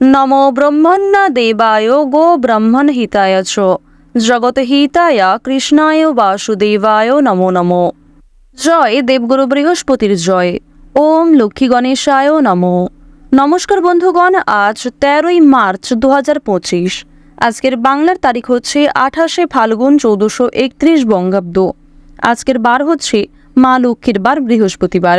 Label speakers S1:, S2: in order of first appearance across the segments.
S1: নমো ব্রহ্মণ্য দেবায় গো ব্রহ্মণ হিতায় চ জগৎ হিতায় কৃষ্ণায় বাসুদেবায় নমো নমো জয় দেবগুরু বৃহস্পতির জয় ওম লক্ষ্মী গণেশায় নমো। নমস্কার বন্ধুগণ, আজ তেরোই মার্চ দু আজকের বাংলার তারিখ হচ্ছে আঠাশে ফাল্গুন চৌদ্দশো একত্রিশ বঙ্গাব্দ। আজকের বার হচ্ছে মা লক্ষ্মীর বার বৃহস্পতিবার।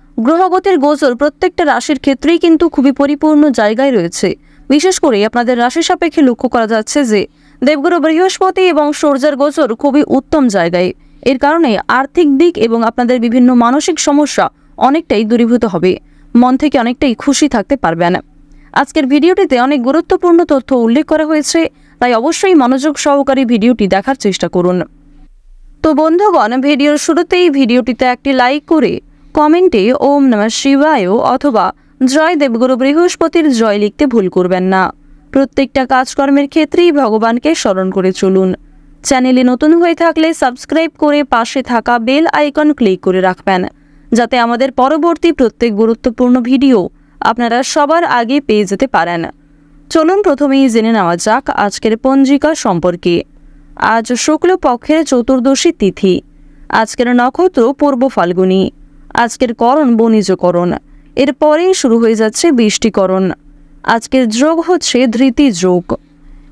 S1: গ্রহগতির গোচর প্রত্যেকটা রাশির ক্ষেত্রেই কিন্তু খুবই পরিপূর্ণ জায়গায় রয়েছে। বিশেষ করে আপনাদের রাশি সাপেক্ষে লক্ষ্য করা যাচ্ছে যে, দেবগুরু বৃহস্পতি এবং সূর্যের গোচর খুবই উত্তম জায়গায়। এর কারণে আর্থিক দিক এবং আপনাদের বিভিন্ন মানসিক সমস্যা অনেকটাই দূরীভূত হবে। মন থেকে অনেকটাই খুশি থাকতে পারবেন। আজকের ভিডিওটিতে অনেক গুরুত্বপূর্ণ তথ্য উল্লেখ করা হয়েছে, তাই অবশ্যই মনোযোগ সহকারে ভিডিওটি দেখার চেষ্টা করুন। তো বন্ধুগণ, ভিডিওর শুরুতেই ভিডিওটিতে একটি লাইক করে কমেন্টে ওম নমঃ শিবায় অথবা জয় দেবগুরু বৃহস্পতির জয় লিখতে ভুল করবেন না। প্রত্যেকটা কাজকর্মের ক্ষেত্রেই ভগবানকে স্মরণ করে চলুন। চ্যানেলে নতুন হয়ে থাকলে সাবস্ক্রাইব করে পাশে থাকা বেল আইকন ক্লিক করে রাখবেন, যাতে আমাদের পরবর্তী প্রত্যেক গুরুত্বপূর্ণ ভিডিও আপনারা সবার আগে পেয়ে যেতে পারেন। চলুন প্রথমেই জেনে নেওয়া যাক আজকের পঞ্জিকা সম্পর্কে। আজ শুক্লপক্ষের চতুর্দশী তিথি। আজকের নক্ষত্র পূর্ব ফাল্গুনী। আজকের করণ বণিজকরণ। এরপরেই শুরু হয়ে যাচ্ছে বৃষ্টিকরণ। আজকের যোগ হচ্ছে ধৃতি যোগ।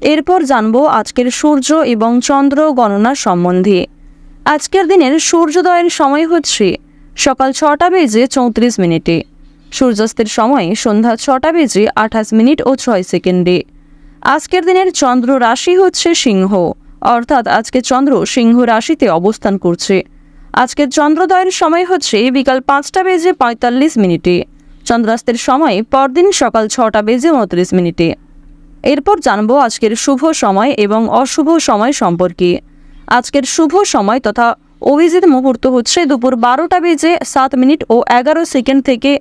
S1: এরপর জানব আজকের সূর্য এবং চন্দ্র গণনা সম্বন্ধে। আজকের দিনের সূর্যোদয়ের সময় হচ্ছে সকাল ছটা বেজে চৌত্রিশ মিনিটে। সূর্যাস্তের সময় সন্ধ্যা ছটা বেজে আঠাশ মিনিট ও ছয় সেকেন্ডে। আজকের দিনের চন্দ্র রাশি হচ্ছে সিংহ, অর্থাৎ আজকে চন্দ্র সিংহ রাশিতে অবস্থান করছে। আজকের চন্দ্রোদয়ের সময় হচ্ছে বিকাল পাঁচটা বেজে পঁয়তাল্লিশ মিনিটে। চন্দ্রাস্তের সময় পরদিন সকাল ছটা বেজে উনত্রিশ মিনিটে। এরপর জানব আজকের শুভ সময় এবং অশুভ সময় সম্পর্কে। আজকের শুভ সময় তথা অভিজিৎ মুহূর্ত হচ্ছে দুপুর বারোটা বেজে সাত মিনিট ও এগারো সেকেন্ড থেকে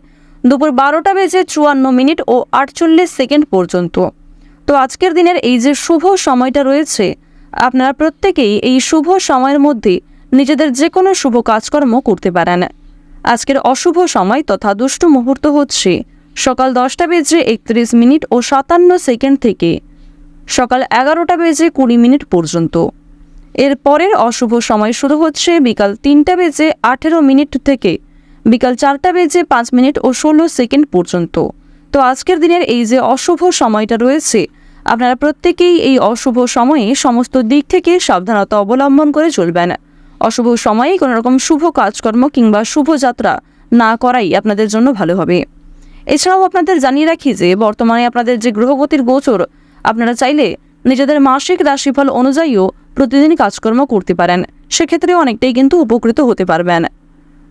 S1: দুপুর বারোটা বেজে চুয়ান্ন মিনিট ও আটচল্লিশ সেকেন্ড পর্যন্ত। তো আজকের দিনের এই যে শুভ সময়টা রয়েছে, আপনারা প্রত্যেকেই এই শুভ সময়ের মধ্যে নিজেদের যে কোনো শুভ কাজকর্ম করতে পারেন। আজকের অশুভ সময় তথা দুষ্ট মুহূর্ত হচ্ছে সকাল দশটা বেজে একত্রিশ মিনিট ও সাতান্ন সেকেন্ড থেকে সকাল এগারোটা বেজে কুড়ি মিনিট পর্যন্ত। এর পরের অশুভ সময় শুরু হচ্ছে বিকাল তিনটা বেজে আঠেরো মিনিট থেকে বিকাল চারটা বেজে পাঁচ মিনিট ও ষোলো সেকেন্ড পর্যন্ত। তো আজকের দিনের এই যে অশুভ সময়টা রয়েছে, আপনারা প্রত্যেকেই এই অশুভ সময়ে সমস্ত দিক থেকে সাবধানতা অবলম্বন করে চলবেন। অশুভ সময়ে কোনো রকম শুভ কাজকর্ম কিংবা শুভ যাত্রা না করাই আপনাদের জন্য ভালো হবে। এছাড়াও আপনাদের জানিয়ে রাখি যে, বর্তমানে আপনাদের যে গ্রহগতির গোচর, আপনারা চাইলে নিজেদের মাসিক রাশিফল অনুযায়ীও প্রতিদিন কাজকর্ম করতে পারেন। সেক্ষেত্রে অনেকটাই কিন্তু উপকৃত হতে পারবেন।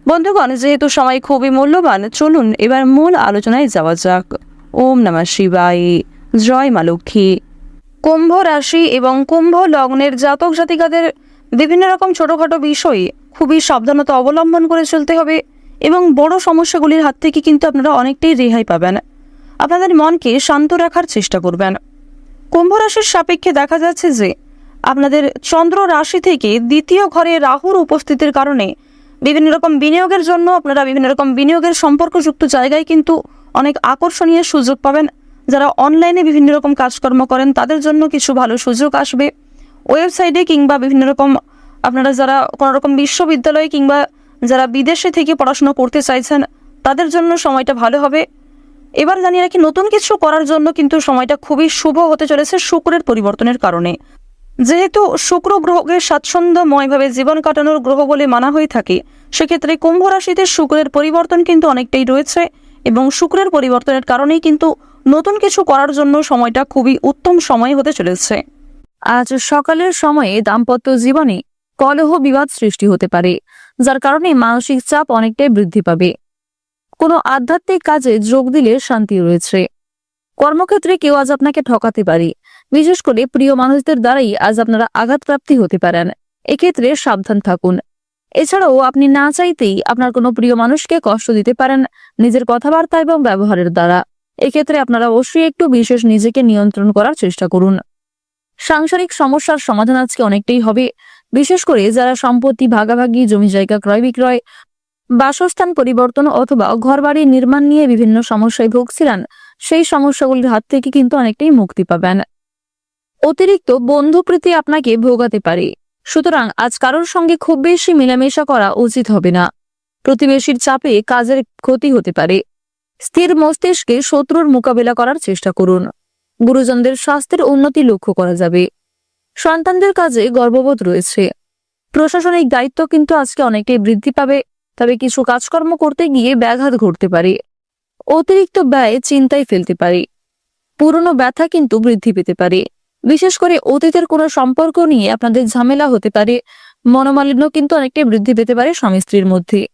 S1: বন্ধুগণ, যেহেতু সময় খুবই মূল্যবান, চলুন এবার মূল আলোচনায় যাওয়া যাক। ওম নমঃ শিবাই জয় মা লক্ষ্মী। কুম্ভ রাশি এবং কুম্ভ লগ্নের জাতক জাতিকাদের বিভিন্ন রকম ছোটোখাটো বিষয়ে খুবই সাবধানতা অবলম্বন করে চলতে হবে এবং বড় সমস্যাগুলির হাত থেকে কিন্তু আপনারা অনেকটাই রেহাই পাবেন। আপনাদের মনকে শান্ত রাখার চেষ্টা করবেন। কুম্ভ রাশির সাপেক্ষে দেখা যাচ্ছে যে, আপনাদের চন্দ্র রাশি থেকে দ্বিতীয় ঘরে রাহুর উপস্থিতির কারণে বিভিন্ন রকম বিনিয়োগের জন্য আপনারা বিভিন্ন রকম বিনিয়োগের সম্পর্কযুক্ত জায়গায় কিন্তু অনেক আকর্ষণীয় সুযোগ পাবেন। যারা অনলাইনে বিভিন্ন রকম কাজকর্ম করেন, তাদের জন্য কিছু ভালো সুযোগ আসবে। ওয়েবসাইটে কিংবা বিভিন্ন রকম আপনারা যারা কোনো রকম বিশ্ববিদ্যালয়ে কিংবা যারা বিদেশে থেকে পড়াশোনা করতে চাইছেন, তাদের জন্য সময়টা ভালো হবে। এবার জানিয়ে রাখি, নতুন কিছু করার জন্য কিন্তু সময়টা খুবই শুভ হতে চলেছে শুক্রের পরিবর্তনের কারণে। যেহেতু শুক্র গ্রহকে স্বাচ্ছন্দ্যময়ভাবে জীবন কাটানোর গ্রহ বলে মানা হয়ে থাকে, সেক্ষেত্রে কুম্ভ রাশিতে শুক্রের পরিবর্তন কিন্তু অনেকটাই রয়েছে এবং শুক্রের পরিবর্তনের কারণেই কিন্তু নতুন কিছু করার জন্য সময়টা খুবই উত্তম সময় হতে চলেছে। আজ সকালের সময়ে দাম্পত্য জীবনে কলহ বিবাদ সৃষ্টি হতে পারে, যার কারণে মানসিক চাপ অনেকটাই বৃদ্ধি পাবে। কোনো আধ্যাত্মিক কাজে যোগ দিলে শান্তি রয়েছে। কর্মক্ষেত্রে কেউ আজ আপনাকে ঠকাতে পারে, বিশেষ করে প্রিয় মানুষদের দ্বারাই আজ আপনারা আঘাতপ্রাপ্তি হতে পারেন। এক্ষেত্রে সাবধান থাকুন। এছাড়াও আপনি না চাইতেই আপনার কোনো প্রিয় মানুষকে কষ্ট দিতে পারেন নিজের কথাবার্তা এবং ব্যবহারের দ্বারা। এক্ষেত্রে আপনারা অবশ্যই একটু বিশেষ নিজেকে নিয়ন্ত্রণ করার চেষ্টা করুন। সাংসারিক সমস্যার সমাধান আজকে অনেকটাই হবে। বিশেষ করে যারা সম্পত্তি ভাগাভাগি, জমি জায়গা ক্রয় বিক্রয়, বাসস্থান পরিবর্তন অথবা ঘরবাড়ি নির্মাণ নিয়ে বিভিন্ন সমস্যায় ভুগছিলেন, সেই সমস্যাগুলির হাত থেকে কিন্তু অনেকটাই মুক্তি পাবেন। অতিরিক্ত বন্ধুপ্রীতি আপনাকে ভোগাতে পারে। সুতরাং আজ কারোর সঙ্গে খুব বেশি মেলামেশা করা উচিত হবে না। প্রতিবেশীর চাপে কাজের ক্ষতি হতে পারে। স্থির মস্তিষ্কে শত্রুর মোকাবিলা করার চেষ্টা করুন। গুরুজনদের স্বাস্থ্যের উন্নতি লক্ষ্য করা যাবে। সন্তানদের কাজে গর্ববোধ রয়েছে। প্রশাসনিক দায়িত্ব কিন্তু আজকে অনেকটাই বৃদ্ধি পাবে, তবে কিছু কাজকর্ম করতে গিয়ে ব্যাঘাত ঘটতে পারে। অতিরিক্ত ব্যয় চিন্তায় ফেলতে পারে। পুরনো ব্যথা কিন্তু বৃদ্ধি পেতে পারে। বিশেষ করে অতীতের কোনো সম্পর্ক নিয়ে আপনাদের ঝামেলা হতে পারে। মনোমালিন্য কিন্তু অনেকটাই বৃদ্ধি পেতে পারে স্বামী স্ত্রীর মধ্যে।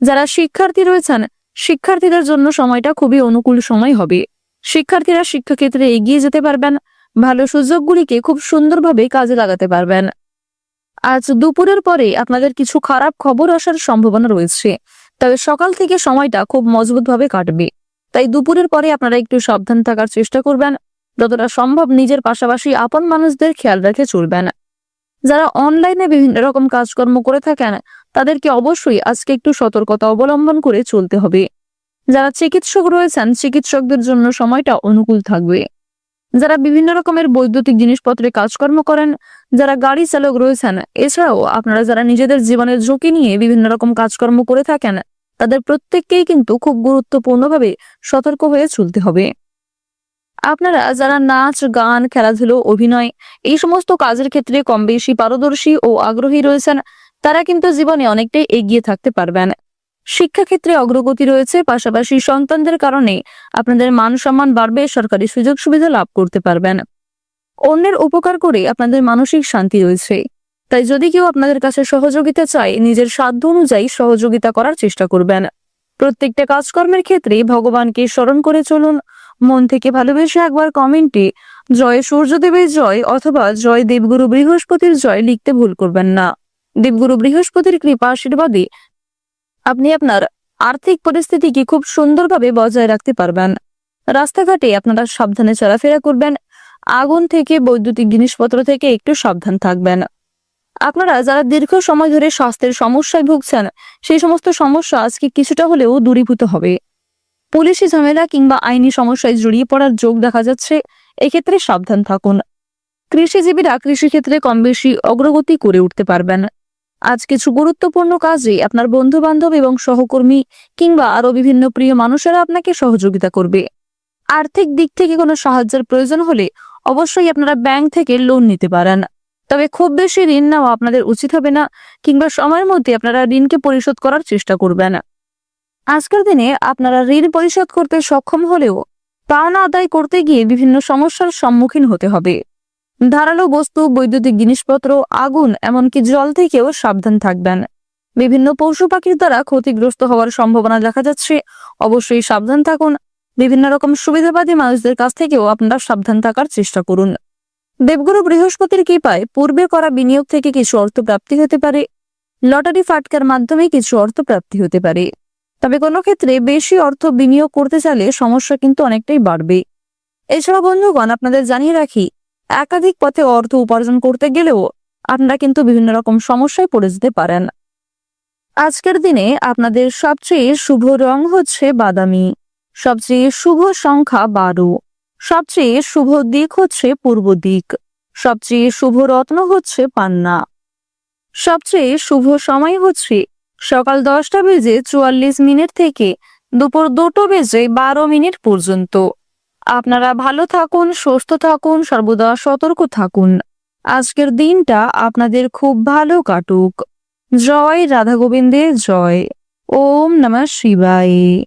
S1: যারা শিক্ষার্থী রয়েছেন, শিক্ষার্থীদের জন্য সময়টা খুবই অনুকূল সময় হবে। শিক্ষার্থীরা শিক্ষাক্ষেত্রে এগিয়ে যেতে পারবেন, ভালো সুযোগগুলিকে খুব সুন্দরভাবে কাজে লাগাতে পারবেন। আজ দুপুরের পরে আপনাদের কিছু খারাপ খবর আসার সম্ভাবনা রয়েছে, তবে সকাল থেকে সময়টা খুব মজবুতভাবে কাটবে। তাই দুপুরের পরে আপনারা একটু সাবধান থাকার চেষ্টা করবেন, যতটা সম্ভব নিজের পাশাপাশি আপন মানুষদের খেয়াল রেখে চলবেন। যারা অনলাইনে বিভিন্ন রকম কাজকর্ম করে থাকেন, তাদেরকে অবশ্যই আজকে একটু সতর্কতা অবলম্বন করে চলতে হবে। যারা চিকিৎসক রয়েছেন, চিকিৎসকদের জন্য সময়টা অনুকূল থাকবে। যারা বিভিন্ন রকমের বৈদ্যুতিক জিনিসপত্রে কাজকর্ম করেন, যারা গাড়ি চালক রয়েছেন, এছাড়াও আপনারা যারা নিজেদের জীবনের ঝুঁকি নিয়ে বিভিন্ন রকম কাজকর্ম করে থাকেন, তাদের প্রত্যেককেই কিন্তু খুব গুরুত্বপূর্ণভাবে সতর্ক হয়ে চলতে হবে। আপনারা যারা নাচ, গান, খেলাধুলো, অভিনয়, এই সমস্ত কাজের ক্ষেত্রে কম বেশি পারদর্শী ও আগ্রহী রয়েছেন, তারা কিন্তু জীবনে অনেকটাই এগিয়ে থাকতে পারবেন। শিক্ষাক্ষেত্রে অগ্রগতি রয়েছে, পাশাপাশি সন্তানদের কারণে আপনাদের মান সম্মান বাড়বে, সরকারি সুযোগ সুবিধা লাভ করতে পারবেন। অন্যের উপকার করে আপনাদের মানসিক শান্তি রয়েছে। তাই যদি কেউ আপনাদের কাছে সহযোগিতা চায়, নিজের সাধ্য অনুযায়ী সহযোগিতা করার চেষ্টা করবেন। প্রত্যেকটা কাজকর্মের ক্ষেত্রে ভগবানকে স্মরণ করে চলুন। মন থেকে ভালোবেসে একবার কমেন্টে জয় সূর্যদেবের জয় অথবা জয় দেবগুরু বৃহস্পতির জয় লিখতে ভুল করবেন না। দেবগুরু বৃহস্পতির কৃপা আশীর্বাদে আপনি আপনার আর্থিক পরিস্থিতিকে খুব সুন্দরভাবে বজায় রাখতে পারবেন। রাস্তাঘাটে আপনারা সাবধানে চলাফেরা করবেন। আগুন থেকে, বৈদ্যুতিক জিনিসপত্র থেকে একটু সাবধান থাকবেন। আপনারা যারা দীর্ঘ সময় ধরে স্বাস্থ্যের সমস্যায় ভুগছেন, সেই সমস্ত সমস্যা আজকে কিছুটা হলেও দূরীভূত হবে। পুলিশি ঝামেলা কিংবা আইনি সমস্যায় জড়িয়ে পড়ার যোগ দেখা যাচ্ছে। এক্ষেত্রে সাবধান থাকুন। কৃষিজীবীরা কৃষিক্ষেত্রে কম বেশি অগ্রগতি করে উঠতে পারবেন। আজ কিছু গুরুত্বপূর্ণ কাজে আপনার বন্ধু বান্ধব এবং সহকর্মী কিংবা আরও বিভিন্ন প্রিয় মানুষেরা আপনাকে সহযোগিতা করবে। আর্থিক দিক থেকে কোনো সাহায্যের প্রয়োজন হলে অবশ্যই আপনারা ব্যাংক থেকে লোন নিতে পারেন। তবে খুব বেশি ঋণ নেওয়া আপনাদের উচিত হবে না কিংবা সময়ের মধ্যে আপনারা ঋণকে পরিশোধ করার চেষ্টা করবেন। আজকের দিনে আপনারা ঋণ পরিশোধ করতে সক্ষম হলেও পাওনা আদায় করতে গিয়ে বিভিন্ন সমস্যার সম্মুখীন হতে হবে। ধারালো বস্তু, বৈদ্যুতিক জিনিসপত্র, আগুন, এমনকি জল থেকেও সাবধান থাকবেন। বিভিন্ন পশু পাখির দ্বারা ক্ষতিগ্রস্ত হওয়ার সম্ভাবনা দেখা যাচ্ছে। অবশ্যই সাবধান থাকুন। বিভিন্ন রকম সুবিধাবাদী মানুষদের কাছ থেকেও আপনারা সাবধান থাকার চেষ্টা করুন। দেবগুরু বৃহস্পতির কৃপায় পূর্বে করা বিনিয়োগ থেকে কিছু অর্থ প্রাপ্তি হতে পারে। লটারি ফাটকার মাধ্যমে কিছু অর্থ প্রাপ্তি হতে পারে। তবে কোনো ক্ষেত্রে বেশি অর্থ বিনিয়োগ করতে চাইলে সমস্যা কিন্তু অনেকটাই বাড়বে। এছাড়া বন্ধুগণ, আপনাদের জানিয়ে রাখি একাধিক পথে অর্থ উপার্জন করতে গেলেও আপনারা কিন্তু বিভিন্ন রকম সমস্যায় পড়ে যেতে পারেন। আজকের দিনে আপনাদের সবচেয়ে শুভ রং হচ্ছে বাদামি। সবচেয়ে শুভ সংখ্যা বারো। সবচেয়ে শুভ দিক হচ্ছে পূর্ব দিক। সবচেয়ে শুভ রত্ন হচ্ছে পান্না। সবচেয়ে শুভ সময় হচ্ছে সকাল দশটা বেজে চুয়াল্লিশ মিনিট থেকে দুপুর দুটো বেজে বারো মিনিট পর্যন্ত। আপনারা ভালো থাকুন, সুস্থ থাকুন, সর্বদা সতর্ক থাকুন। আজকের দিনটা আপনাদের খুব ভালো কাটুক। জয় রাধা গোবিন্দের জয়। ওম নমঃ শিবায়।